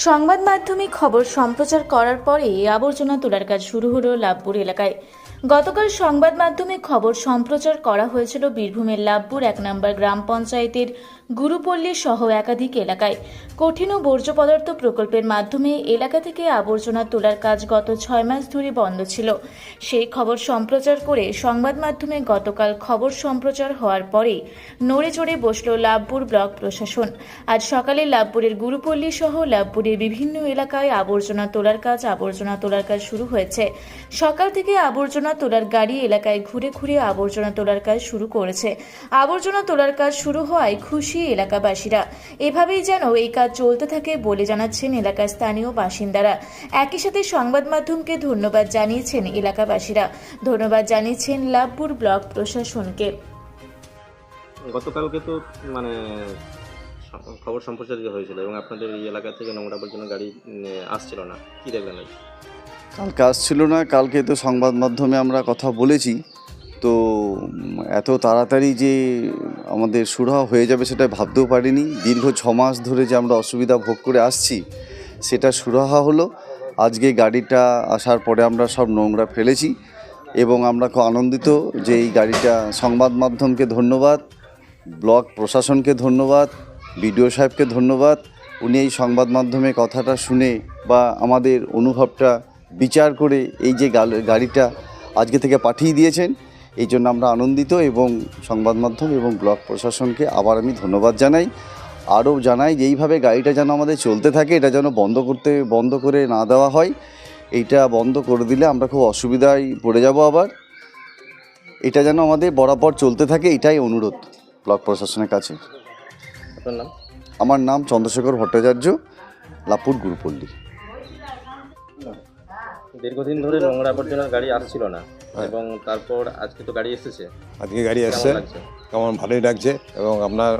সংবাদ মাধ্যমে খবর সম্প্রচার করার পরে আবর্জনা তোলার কাজ শুরু হলো লাভপুর এলাকায়। গতকাল সংবাদ মাধ্যমে খবর সম্প্রচার করা হয়েছিল বীরভূমের লাভপুর এক নম্বর গ্রাম পঞ্চায়েতের গুরুপল্লী সহ একাধিক এলাকায় কঠিন ও বর্জ্য পদার্থ প্রকল্পের মাধ্যমে এলাকা থেকে আবর্জনা তোলার কাজ গত ছয় মাস ধরে বন্ধ ছিল। সেই খবর সম্প্রচার করে সংবাদ মাধ্যমে গতকাল খবর সম্প্রচার হওয়ার পরে নড়ে চড়ে বসল লাভপুর ব্লক প্রশাসন। আজ সকালে লাভপুরের গুরুপল্লী সহ লাভপুরের বিভিন্ন এলাকায় আবর্জনা তোলার কাজ, আবর্জনা তোলার কাজ শুরু হয়েছে। সকাল থেকে আবর্জনা তোলার গাড়ি এলাকায় ঘুরে ঘুরে আবর্জনা তোলার কাজ শুরু করেছে। আবর্জনা তোলার কাজ শুরু হওয়ায় খুশি এলাকাবাসীরা। এভাবেই যেন এই কাজ চলতে থাকে বলে জানাচ্ছেন এলাকার স্থানীয় বাসিন্দারা। একই সাথে সংবাদ মাধ্যমকে ধন্যবাদ জানিয়েছেন এলাকাবাসীরা। ধন্যবাদ জানিয়েছেন লাভপুর ব্লক প্রশাসনকে। গতকালকে তো মানে খবর সম্প্রচারিত হয়েছিল এবং আপনাদের এই এলাকা থেকে নোংরা পর্যন্ত গাড়ি আসছিল না। কি দেখলেন? আজ? কাল কাজ ছিল না কালকে তো সংবাদ মাধ্যমে আমরা কথা বলেছি। তো এত তাড়াতাড়ি যে আমাদের সুরাহা হয়ে যাবে সেটা ভাবতেও পারিনি। দীর্ঘ ছ মাস ধরে যে আমরা অসুবিধা ভোগ করে আসছি, সেটা সুরাহা হলো। আজকে গাড়িটা আসার পরে আমরা সব নোংরা ফেলেছি এবং আমরা খুব আনন্দিত যে এই গাড়িটা সংবাদ মাধ্যমকে ধন্যবাদ ব্লক প্রশাসনকে ধন্যবাদ, বিডিও সাহেবকে ধন্যবাদ। উনি এই সংবাদ মাধ্যমে কথাটা শুনে বা আমাদের অনুভবটা, বিচার করে এই যে গাড়িটা আজকে থেকে পাঠিয়ে দিয়েছেন। এই জন্য আমরা আনন্দিত এবং সংবাদ মাধ্যম এবং ব্লক প্রশাসনকে আবার আমি ধন্যবাদ জানাই। আরও জানাই যে এইভাবে গাড়িটা যেন আমাদের চলতে থাকে এটা যেন বন্ধ করতে বন্ধ করে না দেওয়া হয় এইটা বন্ধ করে দিলে আমরা খুব অসুবিধায় পড়ে যাব আবার। এটা যেন আমাদের বরাবর চলতে থাকে এটাই অনুরোধ ব্লক প্রশাসনের কাছে। আপনার নাম? আমার নাম চন্দ্রশেখর ভট্টাচার্য লাপুর গুরুপল্লী। দীর্ঘদিন ধরে নোংরা আবর্জনার গাড়ি আসছিল না। এবং তারপর আজকে তো গাড়ি এসেছে। আজকে গাড়ি এসছে? কেমন ভালোই লাগছে। এবং আপনার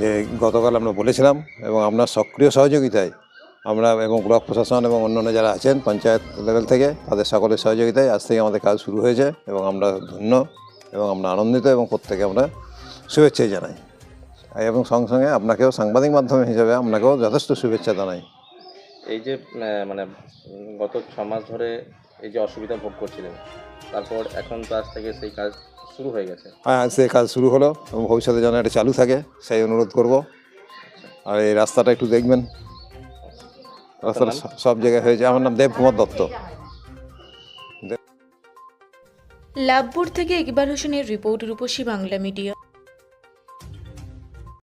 যে গতকাল আমরা বলেছিলাম এবং আপনার সক্রিয় সহযোগিতায় আমরা এবং ব্লক প্রশাসন এবং অন্যান্য যারা আছেন পঞ্চায়েত লেভেল থেকে তাদের সকলের সহযোগিতায় আজ থেকে আমাদের কাজ শুরু হয়েছে। এবং আমরা ধন্য এবং আমরা আনন্দিত এবং প্রত্যেকে আমরা শুভেচ্ছাই জানাই। এবং সঙ্গে সঙ্গে আপনাকেও সাংবাদিক মাধ্যম হিসেবে আপনাকেও যথেষ্ট শুভেচ্ছা জানাই। এই যে মানে গত ছ মাস ধরে এই যে অসুবিধা ভোগ করছিলেন তারপর এখন তো আজ থেকে সেই কাজ শুরু হয়ে গেছে। হ্যাঁ আজ থেকে কাজ শুরু হলো এবং ভবিষ্যতে যেন এটা চালু থাকে সেই অনুরোধ করব। আর এই রাস্তাটা একটু দেখবেন। রাস্তাটা সব জায়গায় হয়েছে। আমার নাম দেবকুমার দত্ত। লাভপুর থেকে ইকবাল হোসেনের রিপোর্ট রূপসী বাংলা মিডিয়া।